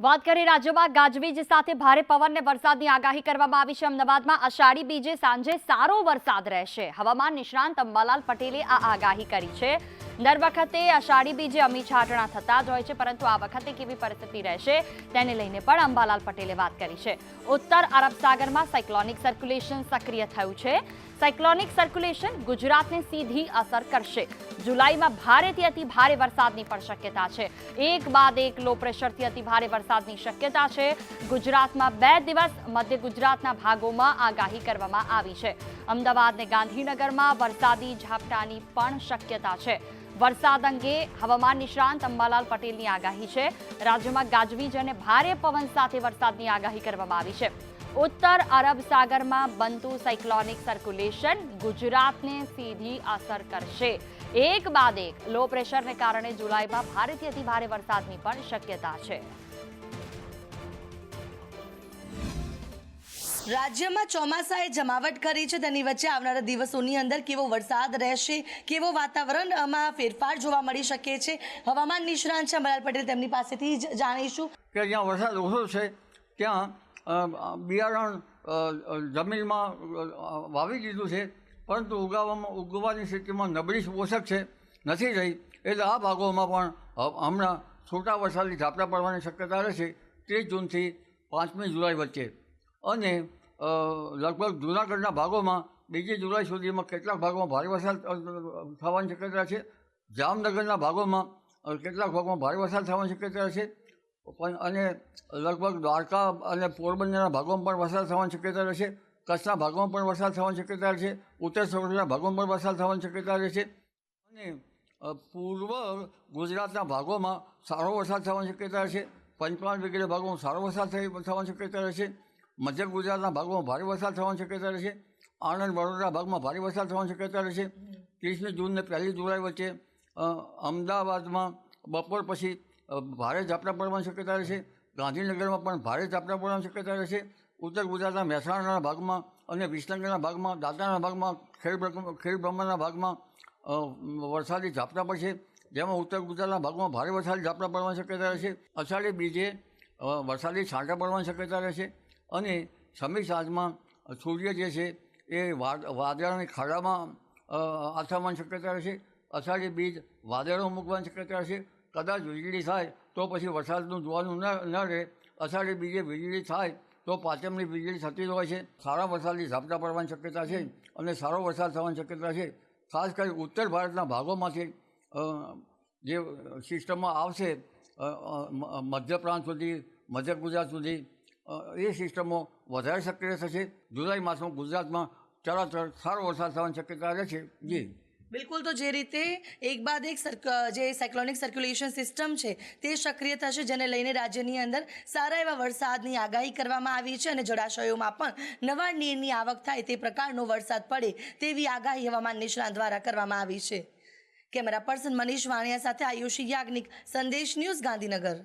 વાત કરીએ રાજ્યમાં ગાજવીજ સાથે ભારે પવનને વરસાદની આગાહી કરવામાં આવી છે. અમદાવાદમાં અષાઢી બીજે સાંજે સારો વરસાદ રહેશે. હવામાન નિષ્ણાંત અંબાલાલ પટેલે આ આગાહી કરી છે. દર વખતે અષાઢી બીજે અમી છાટણા થતા જ હોય છે, પરંતુ આ વખતે કેવી પરિસ્થિતિ રહેશે તેને લઈને પણ અંબાલાલ પટેલે વાત કરી છે. ઉત્તર અરબ સાગરમાં સાયક્લોનિક સર્ક્યુલેશન સક્રિય થયું છે. સાયક્લોનિક સર્ક્યુલેશન ગુજરાતને સીધી અસર કરશે. જુલાઈમાં ભારેથી અતિ ભારે વરસાદની પણ શક્યતા છે. એક બાદ એક લો પ્રેશરથી અતિ ભારે વરસાદની શક્યતા છે. ગુજરાતમાં બે દિવસ મધ્ય ગુજરાતના ભાગોમાં આગાહી કરવામાં આવી છે. અમદાવાદ ને ગાંધીનગરમાં વરસાદી ઝાપટાની પણ શક્યતા છે. વરસાદ અંગે હવામાન નિષ્ણાંત અંબાલાલ પટેલની આગાહી છે. રાજ્યમાં ગાજવીજ અને ભારે પવન સાથે વરસાદની આગાહી કરવામાં આવી છે. ઉત્તર અરબ સાગરમાં બનતું સાયક્લોનિક સર્ક્યુલેશન ગુજરાતને સીધી અસર કરશે. એક બાદ એક લો પ્રેશરને કારણે જુલાઈમાં ભારેથી અતિ ભારે વરસાદની પણ શક્યતા છે. રાજ્યમાં ચોમાસાએ જમાવટ કરી છે તેની વચ્ચે આવનારા દિવસોની અંદર કેવો વરસાદ રહેશે કેવો વાતાવરણમાં ફેરફાર જોવા મળી શકે છે હવામાન નિષ્ણાંત છે અમરાલ પટેલ તેમની પાસેથી જ જાણીશું. કે જ્યાં વરસાદ ઓછો છે ત્યાં બિયારણ જમીનમાં વાવી દીધું છે, પરંતુ ઉગાવવામાં ઉગવાની સ્થિતિમાં નબળી પોષક છે, નથી રહી, એટલે આ ભાગોમાં પણ હમણાં છૂટા વરસાદની ઝાપટા પડવાની શક્યતા રહેશે ત્રીસ જૂનથી પાંચમી જુલાઈ વચ્ચે. અને લગભગ જૂનાગઢના ભાગોમાં બીજી જુલાઈ સુધીમાં કેટલાક ભાગોમાં ભારે વરસાદ થવાની શક્યતા છે, જામનગરના ભાગોમાં કેટલાક ભાગોમાં ભારે વરસાદ થવાની શક્યતા છે પણ અને લગભગ દ્વારકા અને પોરબંદરના ભાગોમાં પણ વરસાદ થવાની શક્યતા રહેશે, કચ્છના ભાગોમાં પણ વરસાદ થવાની શક્યતા રહેશે, ઉત્તર સૌરાષ્ટ્રના ભાગોમાં પણ વરસાદ થવાની શક્યતા રહેશે. અને પૂર્વ ગુજરાતના ભાગોમાં સારો વરસાદ થવાની શક્યતા રહેશે, પંચમહાલ વગેરે ભાગોમાં સારો વરસાદ થવાની શક્યતા રહેશે, મધ્ય ગુજરાતના ભાગોમાં ભારે વરસાદ થવાની શક્યતા રહેશે, આણંદ વડોદરા ભાગમાં ભારે વરસાદ થવાની શક્યતા રહેશે, ત્રીસમી જૂન ને પહેલી જુલાઈ વચ્ચે અમદાવાદમાં બપોર પછી ભારે ઝાપટા પડવાની શક્યતા રહેશે. ગાંધીનગરમાં પણ ભારે ઝાપટા પડવાની શક્યતા રહેશે. ઉત્તર ગુજરાતના મહેસાણાના ભાગમાં અને વિસનગરના ભાગમાં દાદરાના ભાગમાં ખેડ ખેડ બ્રહ્માના ભાગમાં વરસાદી ઝાપટા પડશે. જેમાં ઉત્તર ગુજરાતના ભાગમાં ભારે વરસાદી ઝાપટા પડવાની શક્યતા રહેશે. અષાઢી બીજે વરસાદી છાંટા પડવાની શક્યતા રહેશે. અને સમી સાંજમાં સૂર્ય જે છે એ વાદળાની ખાડામાં અ, આથમવાની શક્યતા રહેશે. અષાઢી બીજ વાદળો મૂકવાની શક્યતા રહેશે. કદાચ વીજળી થાય તો પછી વરસાદનું જોવાનું ન રહે. અષાઢી બીજે વીજળી થાય તો પાંચમની વીજળી થતી હોય છે. સારા વરસાદની ઝાપટા પડવાની શક્યતા છે અને સારો વરસાદ થવાની શક્યતા છે. ખાસ કરી ઉત્તર ભારતના ભાગોમાંથી જે સિસ્ટમમાં આવશે મધ્ય પ્રાંત સુધી, મધ્ય ગુજરાત સુધી એ સિસ્ટમો વધારે સક્રિય થશે. જુલાઈ માસમાં ગુજરાતમાં ચરાચર સારો વરસાદ થવાની શક્યતા રહે છે. જી. બિલકુલ, તો જે રીતે એક બાદ એક જે સાયક્લોનિક સર્ક્યુલેશન સિસ્ટમ છે તે સક્રિય થશે, જેને લઈને રાજ્યની અંદર સારા એવા વરસાદની આગાહી કરવામાં આવી છે અને જળાશયોમાં પણ નવા નીરની આવક થાય તે પ્રકારનો વરસાદ પડે તેવી આગાહી હવામાન નિષ્ણાંત દ્વારા કરવામાં આવી છે. કેમેરા પર્સન મનીષ વાણિયા સાથે આયુષી યાજ્ઞિક, સંદેશ ન્યૂઝ ગાંધીનગર.